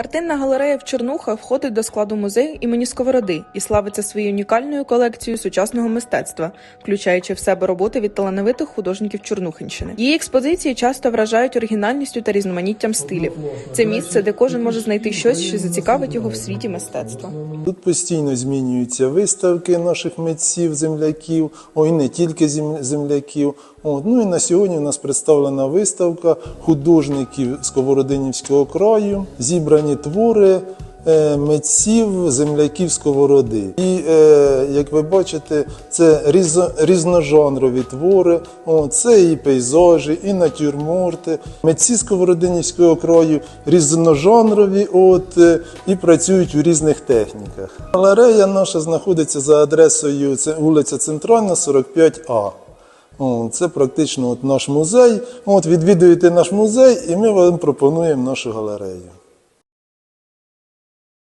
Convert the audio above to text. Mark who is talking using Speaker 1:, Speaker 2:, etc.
Speaker 1: Картинна галерея в Чернуха входить до складу музею імені Сковороди і славиться своєю унікальною колекцією сучасного мистецтва, включаючи в себе роботи від талановитих художників Чорнухинщини. Її експозиції часто вражають оригінальністю та різноманіттям стилів. Це місце, де кожен може знайти щось, що зацікавить його в світі мистецтва.
Speaker 2: Тут постійно змінюються виставки наших митців, земляків, ой, не тільки земляків. От. Ну і на сьогодні у нас представлена виставка художників Сковородинівського краю, зібрані твори е, митців, земляків Сковороди. І е, як ви бачите, це різножанрові твори, це і пейзажі, і натюрморти. Митці Сковородинівського краю різножанрові от, е, і працюють у різних техніках. Галерея наша знаходиться за адресою це вулиця Центральна, 45А. Це практично от наш музей. От відвідуєте наш музей, і ми вам пропонуємо нашу галерею.